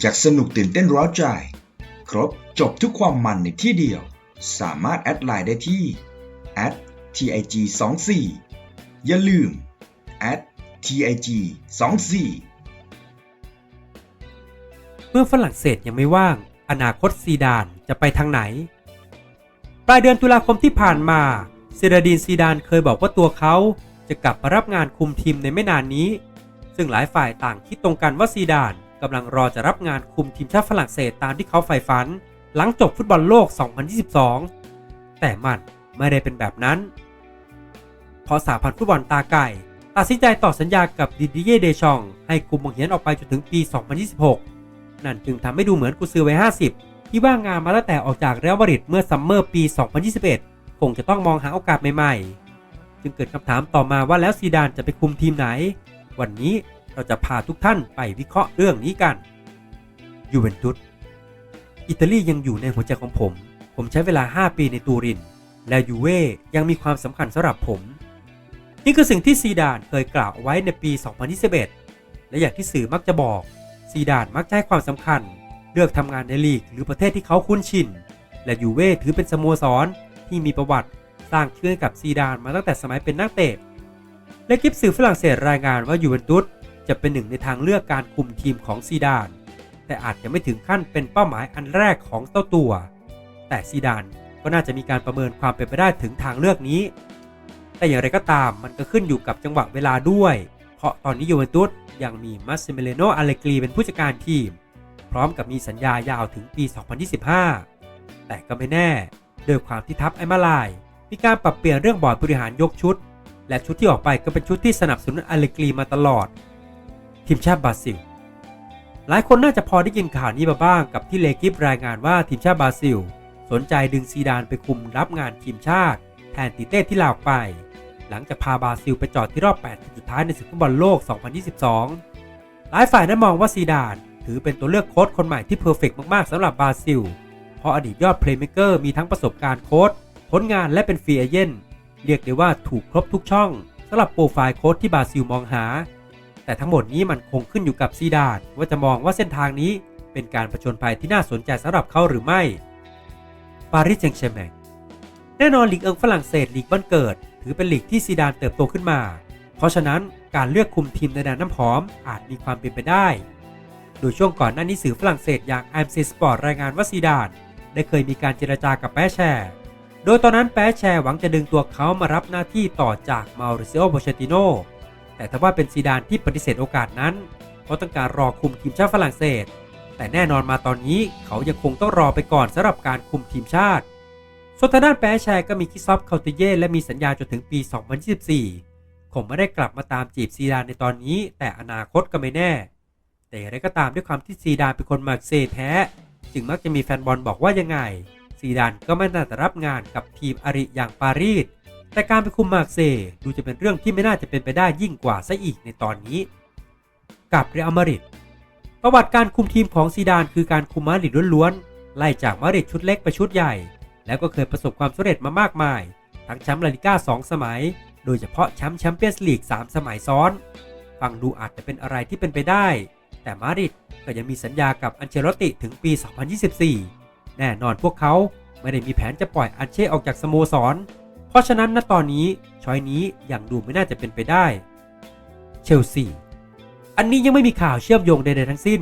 อยากสนุกตื่นเต้นร้าวใจ ครบจบทุกความมันในที่เดียว สามารถแอดไลน์ได้ที่ @tig 2 4 อย่าลืม @tig 2 4 เมื่อฝรั่งเศสยังไม่ว่าง อนาคตซีดานจะไปทางไหน ปลายเดือนตุลาคมที่ผ่านมาเซราดีนซีดานเคยบอกว่าตัวเขาจะกลับมารับงานคุมทีมในไม่นานนี้ ซึ่งหลายฝ่ายต่างคิดตรงกันว่าซีดาน กำลังรอจะรับงานคุมทีมชาติฝรั่งเศสตามที่เขาใฝ่ฝัน หลังจบฟุตบอลโลก 2022 แต่มันไม่ได้เป็นแบบนั้นเพราะสาพันฟุตบอลตาไก่ ตัดสินใจต่อสัญญากับดิดิเย่เดชอง ให้คุมบังเหียนออกไปจนถึงปี 2026 นั่นจึงทำให้ดูเหมือนกุซือวัย50 ที่ว่างงานมาตั้งแต่ออกจากเรอัลมาดริดเมื่อซัมเมอร์ปี 2021 คงจะต้องมองหาโอกาสใหม่ๆ จึงเกิดคำถามต่อมาว่าแล้วซีดานจะไปคุมทีมไหน วันนี้ เราจะพาทุกท่านไปวิเคราะห์เรื่องนี้กันยูเวนตุสอิตาลียังอยู่ในหัวใจของผม ผมใช้เวลา 5 ปีในตูริน และยูเว่ยังมีความสำคัญสำหรับผม นี่คือสิ่งที่ซีดานเคยกล่าวไว้ในปี 2021 และอย่างที่สื่อมักจะบอก ซีดานมักให้ความสำคัญ เลือกทำงานในลีกหรือประเทศที่เขาคุ้นชิน และยูเว่ถือเป็นสโมสรที่มีประวัติสร้างชื่อกับซีดานมาตั้งแต่สมัยเป็นนักเตะและคลิปสื่อฝรั่งเศสรายงานว่ายูเวนตุส จะเป็นหนึ่งในทางเลือกการคุมทีมของซีดาน แต่อาจจะไม่ถึงขั้นเป็นเป้าหมายอันแรกของเจ้าตัว แต่ซีดานก็น่าจะมีการประเมินความเป็นไปได้ถึงทางเลือกนี้ แต่อย่างไรก็ตามมันก็ขึ้นอยู่กับจังหวะเวลาด้วย เพราะตอนนี้ยูเวนตุสยังมีมัสซิเมเลโนอาเลกรีเป็นผู้จัดการทีม พร้อมกับมีสัญญายาวถึงปี 2025 แต่ก็ไม่แน่โดยความที่ทัพไอมาลาย มีการปรับเปลี่ยนเรื่องบอร์ดบริหารยกชุด และชุดที่ออกไปก็เป็นชุดที่สนับสนุนอาเลกรีมาตลอด ทีมชาติบราซิล หลายคนน่าจะพอได้ยินข่าวนี้มาบ้างกับที่เลกิฟรายงานว่าทีมชาติบราซิล สนใจดึงซีดานไปคุมรับงานทีมชาติ แทนติเต้ที่ลาออกไป หลังจากพาบราซิลไปจอดที่รอบ 8 ทีมสุดท้ายในศึกฟุตบอลโลก 2022 หลายฝ่ายนั้นมองว่าซีดาน ถือเป็นตัวเลือกโค้ชคนใหม่ที่เพอร์เฟกมากๆสำหรับบราซิล เพราะอดีตยอดเพลย์เมเกอร์มีทั้งประสบการณ์โค้ชผลงานและเป็นฟรีเอเจนต์เรียกได้ว่าถูกครบทุกช่องสำหรับโปรไฟล์โค้ชที่บราซิลมองหา แต่ทั้งหมดนี้มันคงขึ้นอยู่กับซีดานว่าจะมองว่าเส้นทางนี้เป็นการผจญภัยที่น่าสนใจสำหรับเขาหรือไม่ ปารีสแซงต์แชร์แมงแน่นอนลีกเอิงฝรั่งเศสลีกบ้านเกิด ถือเป็นลีกที่ซีดานเติบโตขึ้นมา เพราะฉะนั้นการเลือกคุมทีมในแดนน้ำหอมอาจมีความเป็นไปได้ โดยช่วงก่อนหน้านี้สื่อฝรั่งเศสอย่าง IMC Sport รายงานว่าซีดาน ได้เคยมีการเจรจากับแปะแชร์ โดยตอนนั้นแปะแชร์หวังจะดึงตัวเขามารับหน้าที่ต่อจากมาริเซโอโบเชติโน แต่ถ้าว่าเป็นซีดานที่ปฏิเสธโอกาสนั้น เพราะต้องการรอคุมทีมชาติฝรั่งเศส แต่แน่นอนมาตอนนี้เขายังคงต้องรอไปก่อนสำหรับการคุมทีมชาติส่วนทางด้านแปะแชร์ก็มีคิซอฟคาติเย่และมีสัญญาจนถึงปี 2024 คงไม่ได้กลับมาตามจีบซีดานในตอนนี้ แต่อนาคตก็ไม่แน่ แต่อย่างไรก็ตามด้วยความที่ซีดานเป็นคนมาเซแท้จึงมักจะมีแฟนบอลบอกว่ายังไง ซีดานก็ไม่น่าจะรับงานกับทีมอาริอย่างปารีส แต่การไปคุมมาร์เซย์ดูจะเป็นเรื่องที่ไม่น่าจะเป็นไปได้ยิ่งกว่าซะอีกในตอนนี้กับเรอัลมาดริดประวัติการคุมทีมของซีดานคือการคุมมาดริดล้วนๆไล่จากมาดริดชุดเล็กไปชุดใหญ่ แล้วก็เคยประสบความสำเร็จมามากมาย ทั้งแชมป์ลาลิก้า2สมัย โดยเฉพาะแชมป์แชมเปี้ยนส์ลีก3สมัยซ้อน ฟังดูอาจจะเป็นอะไรที่เป็นไปได้ แต่มาดริดก็ยังมีสัญญากับอันเชลติถึงปี 2024 แน่นอนพวกเขาไม่ได้มีแผนจะปล่อยอันเช่ออกจากสโมสร เพราะฉะนั้นณตอนนี้ช้อยนี้ยังดูไม่น่าจะเป็นไปได้ เชลซี อันนี้ยังไม่มีข่าวเชื่อมโยงใดๆทั้งสิ้น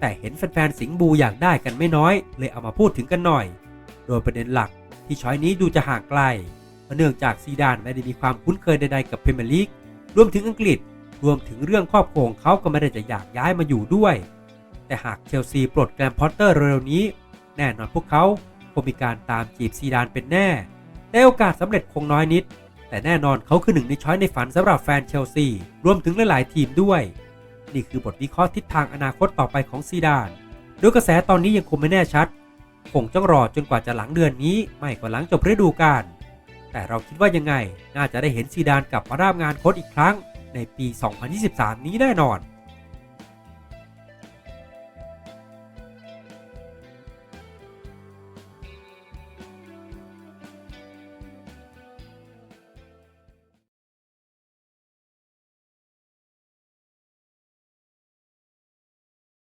แต่เห็นแฟนๆสิงห์บูอยากได้กันไม่น้อย เลยเอามาพูดถึงกันหน่อย โดยประเด็นหลักที่ช้อยนี้ดูจะห่างไกลเนื่องจากซีดานไม่ได้มีความคุ้นเคยใดๆกับพรีเมียร์ลีกรวมถึงอังกฤษรวมถึงเรื่องครอบครัวของเขาก็ไม่ได้จะอยากย้ายมาอยู่ด้วย แต่หากเชลซีปลดแกรมพอตเตอร์เร็วนี้ แน่นอนพวกเขาคงมีการตามจีบซีดานเป็นแน่ แต่โอกาสสำเร็จคงน้อยนิด แต่แน่นอนเขาคือหนึ่งในช้อยในฝันสำหรับแฟนเชลซี รวมถึงหลาย ๆ ทีมด้วย นี่คือบทวิเคราะห์ทิศทางอนาคตต่อไปของซีดานโดยกระแสตอนนี้ยังคงไม่แน่ชัด คงต้องรอจนกว่าจะหลังเดือนนี้ ไม่ก็หลังจบฤดูกาลแต่เราคิดว่ายังไง น่าจะได้เห็นซีดานกลับมาราบงานโค้ชอีกครั้งในปี 2023 นี้แน่นอน